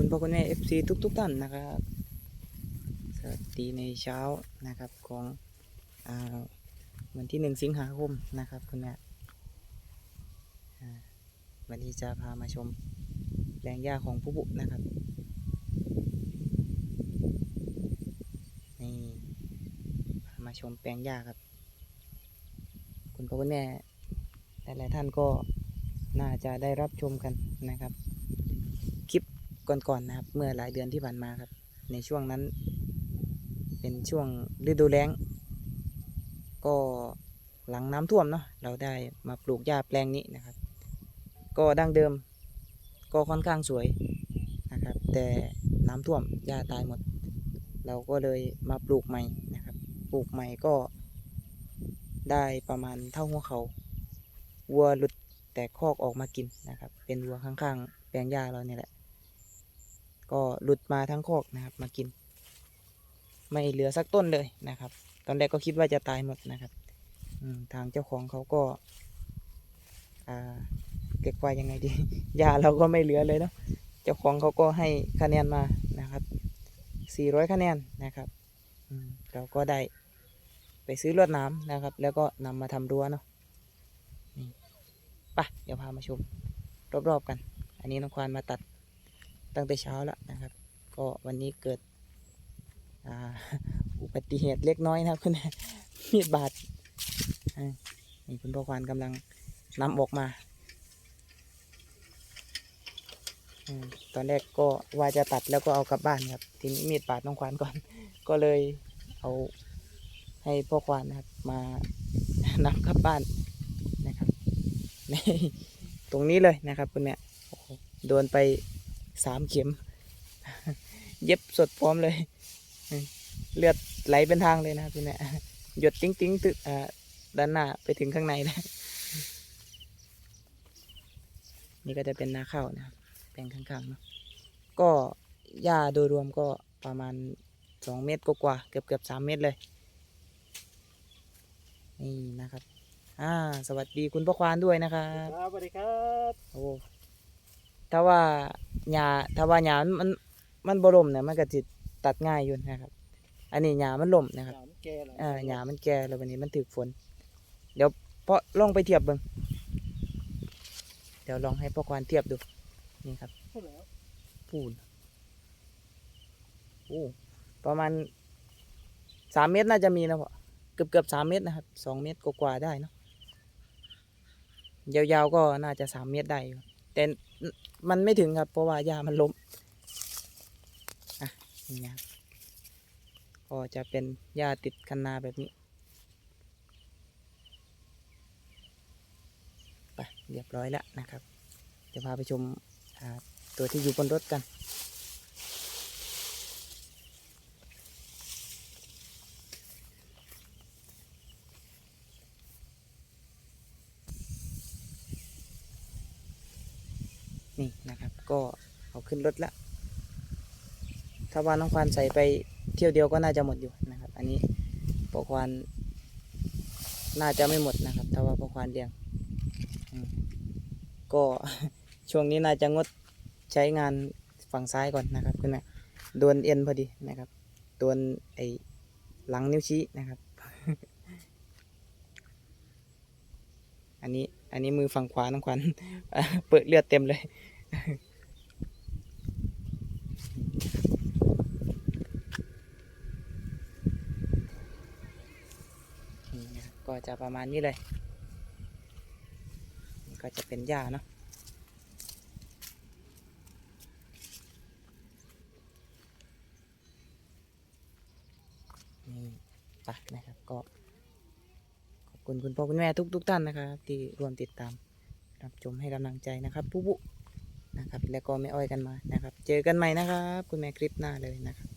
คุณพ่อคุณแม่ FC ทุกทุกๆท่านนะครับ สวัสดีในเช้านะครับของอ่าวันที่หนึ่งสิงหาคมนะครับคุณแม่วันนี้จะพามาชมแปลงหญ้าของผู้บุนะครับนี่พามาชมแปลงหญ้าครับ คุณพ่อคุณแม่หลายๆท่านก็น่าจะได้รับชมกันนะครับ ก่อนๆนะครับ เมื่อหลายเดือนที่ผ่านมาครับ ในช่วงนั้น เป็นช่วงฤดูแล้ง ก็หลังน้ำท่วมเนาะเราได้มาปลูกหญ้าแปลงนี้นะครับ ก็ดั้งเดิม ก็ค่อนข้างสวยนะครับ แต่น้ำท่วมหญ้าตายหมด เราก็เลยมาปลูกใหม่นะครับ ปลูกใหม่ก็ได้ประมาณเท่าหัวเขาวัวหลุดแตกคอกออกมากินนะครับ เป็นวัวข้างๆ แปลงหญ้าเราเนี่ยแหละ ก็หลุดมาทั้งคอกนะครับ มากิน ไม่เหลือสักต้นเลยนะครับ ตอนแรกก็คิดว่าจะตายหมดนะครับทางเจ้าของเขาก็เรียกว่ายังไงดี ยาเราก็ไม่เหลือเลยเนาะเจ้าของเขาก็ให้คะแนนมานะครับ 400 คะแนนนะครับเราก็ได้ไปซื้อลวดน้ำนะครับ แล้วก็นำมาทำรั้วเนาะนี่ไปะเดี๋ยวพามาชมรอบๆกัน อันนี้น้องควานมาตัด ตั้งแต่เช้าแล้วนะครับ ก็วันนี้เกิดอุบัติเหตุเล็กน้อยนะครับคุณแม่มีดบาดนี่คุณพ่อควานกำลังนำออกมาตอนแรกก็ว่าจะตัดแล้วก็เอากลับบ้านครับ ทีนี้มีดบาดน้องควานก่อน ก็เลยเอาให้พ่อควานนะครับ มานำกลับบ้านนะครับนี่ตรงนี้เลยนะครับ คุณแม่โดนไป สามเข็ม เย็บสดพร้อมเลย เลือดไหลเป็นทางเลยนะครับคุณแม่หยดติ้งติ้งตึอ่าด้านหน้าไปถึงข้างในนะนี่ก็จะเป็นนาข้าวนะครับแปลงข้างๆเนาะก็หญ้าโดยรวมก็ประมาณสองเมตรกว่าๆเกือบเกือบสามเมตรเลย นี่นะครับอ่าสวัสดีคุณพ่อควานด้วยนะครับครับสวัสดีครับโอ้ถ้าว่า หญ้าถ้าว่าหญ้ามันมันบ่ล่มเนี่ยมันก็สิตัดง่ายอยู่นะครับ อันนี้หญ้ามันล่มนะครับหนามแก่แล้วอ่าหญ้ามันแก่แล้ววันนี้มันถึกฝน เดี๋ยวพอลองไปเทียบเบิ่งเดี๋ยวลองให้พ่อควานเทียบดูนี่ครับพูดแล้วปูนโอ้ประมาณสามเมตรน่าจะมีนะพ่อเกือบเกือบสามเมตรนะครับสองเมตรกว่าๆได้เนาะยาวๆก็น่าจะสามเมตรได้อยู่แต่ มันไม่ถึงครับ เพราะว่ายามันล้มอะนี่นะก็จะเป็นหญ้าติดคันนาแบบนี้ไปเรียบร้อยแล้วนะครับ จะพาไปชมตัวที่อยู่บนรถกัน นี่นะครับ ก็เอาขึ้นรถละถ้าว่าน้องควานใส่ไปเที่ยวเดียวก็น่าจะหมดอยู่นะครับ อันนี้ปอควานน่าจะไม่หมดนะครับ ถ้าว่าปอควานเลี้ยงก็ช่วงนี้น่าจะงดใช้งานฝั่งซ้ายก่อนนะครับคุณแม่โดนเอ็นพอดีนะครับโดนไอ้หลังนิ้วชี้นะครับ อันนี้อันนี้มือฝั่งขวาน้องขวัญเปิดเลือดเต็มเลยก็จะประมาณนี้เลยก็จะเป็นหญ้าเนาะนี่ไปนะครับก็ คุณคุณพ่อคุณแม่ทุกทุกท่านนะครับ ที่ร่วมติดตามรับชมให้กำลังใจนะครับปุ๊บนะครับ แล้วก็ไม่อ้อยกันมานะครับ เจอกันใหม่นะครับ คุณแม่คลิปหน้าเลยนะครับ